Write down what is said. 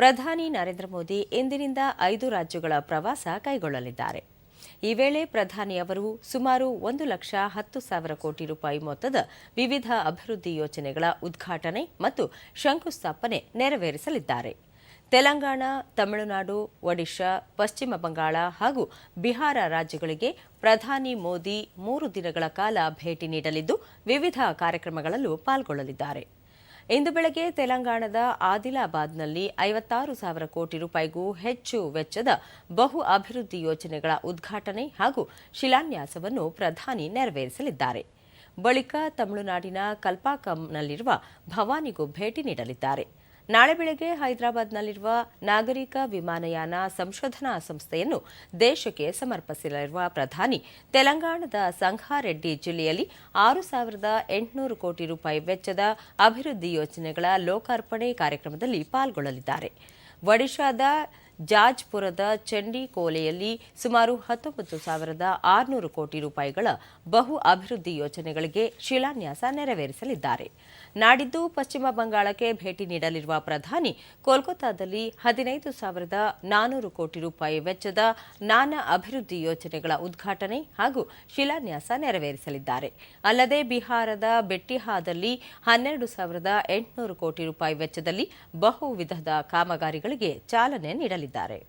ಪ್ರಧಾನಿ ನರೇಂದ್ರ ಮೋದಿ ಇಂದಿನಿಂದ ಐದು ರಾಜ್ಯಗಳ ಪ್ರವಾಸ ಕೈಗೊಳ್ಳಲಿದ್ದಾರೆ. ಈ ವೇಳೆ ಪ್ರಧಾನಿ ಅವರು ಸುಮಾರು ಒಂದು ಲಕ್ಷ ಹತ್ತು ಸಾವಿರ ಕೋಟಿ ರೂಪಾಯಿ ಮೊತ್ತದ ವಿವಿಧ ಅಭಿವೃದ್ಧಿ ಯೋಜನೆಗಳ ಉದ್ಘಾಟನೆ ಮತ್ತು ಶಂಕುಸ್ಥಾಪನೆ ನೆರವೇರಿಸಲಿದ್ದಾರೆ. ತೆಲಂಗಾಣ, ತಮಿಳುನಾಡು, ಒಡಿಶಾ, ಪಶ್ಚಿಮ ಬಂಗಾಳ ಹಾಗೂ ಬಿಹಾರ ರಾಜ್ಯಗಳಿಗೆ ಪ್ರಧಾನಿ ಮೋದಿ ಮೂರು ದಿನಗಳ ಕಾಲ ಭೇಟಿ ನೀಡಲಿದ್ದು, ವಿವಿಧ ಕಾರ್ಯಕ್ರಮಗಳಲ್ಲೂ ಪಾಲ್ಗೊಳ್ಳಲಿದ್ದಾರೆ. ಇಂದು ಬೆಳಗ್ಗೆ ತೆಲಂಗಾಣದ ಆದಿಲಾಬಾದ್ನಲ್ಲಿ ಐವತ್ತಾರು ಸಾವಿರ ಕೋಟಿ ರೂಪಾಯಿಗೂ ಹೆಚ್ಚು ವೆಚ್ಚದ ಬಹು ಅಭಿವೃದ್ಧಿ ಯೋಜನೆಗಳ ಉದ್ಘಾಟನೆ ಹಾಗೂ ಶಿಲಾನ್ಯಾಸವನ್ನು ಪ್ರಧಾನಿ ನೆರವೇರಿಸಲಿದ್ದಾರೆ. ಬಳಿಕ ತಮಿಳುನಾಡಿನ ಕಲ್ಪಾಕಂನಲ್ಲಿರುವ ಭವಾನಿಗೂ ಭೇಟಿ ನೀಡಲಿದ್ದಾರೆ. ನಾಳೆ ಬೆಳಗ್ಗೆ ಹೈದರಾಬಾದ್ನಲ್ಲಿರುವ ನಾಗರಿಕ ವಿಮಾನಯಾನ ಸಂಶೋಧನಾ ಸಂಸ್ಥೆಯನ್ನು ದೇಶಕ್ಕೆ ಸಮರ್ಪಿಸಲಿರುವ ಪ್ರಧಾನಿ, ತೆಲಂಗಾಣದ ಸಂಘಾರೆಡ್ಡಿ ಜಿಲ್ಲೆಯಲ್ಲಿ ಆರು ಸಾವಿರದ ಎಂಟುನೂರು ಕೋಟಿ ರೂಪಾಯಿ ವೆಚ್ಚದ ಅಭಿವೃದ್ಧಿ ಯೋಜನೆಗಳ ಲೋಕಾರ್ಪಣೆ ಕಾರ್ಯಕ್ರಮದಲ್ಲಿ ಪಾಲ್ಗೊಳ್ಳಲಿದ್ದಾರೆ. ಒಡಿಶಾದ ಜಾಜ್ಪುರದ ಚಂಡಿಕೋಲೆಯಲ್ಲಿ ಸುಮಾರು ಹತ್ತೊಂಬತ್ತು ಸಾವಿರದ ಆರುನೂರು ಕೋಟಿ ರೂಪಾಯಿಗಳ ಬಹು ಅಭಿವೃದ್ಧಿ ಯೋಜನೆಗಳಿಗೆ ಶಿಲಾನ್ಯಾಸ ನೆರವೇರಿಸಲಿದ್ದಾರೆ. ನಾಡಿದ್ದು ಪಶ್ಚಿಮ ಬಂಗಾಳಕ್ಕೆ ಭೇಟಿ ನೀಡಲಿರುವ ಪ್ರಧಾನಿ, ಕೋಲ್ಕತ್ತಾದಲ್ಲಿ ಹದಿನೈದು ಸಾವಿರದ ನಾನೂರು ಕೋಟಿ ರೂಪಾಯಿ ವೆಚ್ಚದ ನಾನಾ ಅಭಿವೃದ್ಧಿ ಯೋಜನೆಗಳ ಉದ್ಘಾಟನೆ ಹಾಗೂ ಶಿಲಾನ್ಯಾಸ ನೆರವೇರಿಸಲಿದ್ದಾರೆ. ಅಲ್ಲದೆ ಬಿಹಾರದ ಬೆಟ್ಟಿಹಾದಲ್ಲಿ ಹನ್ನೆರಡು ಸಾವಿರದ ಎಂಟುನೂರು ಕೋಟಿ ರೂಪಾಯಿ ವೆಚ್ಚದಲ್ಲಿ ಬಹು ವಿಧದ ಕಾಮಗಾರಿಗಳಿಗೆ ಚಾಲನೆ ನೀಡಲಿದ್ದಾರೆ. ಹೇಳಿದ್ದಾರೆ.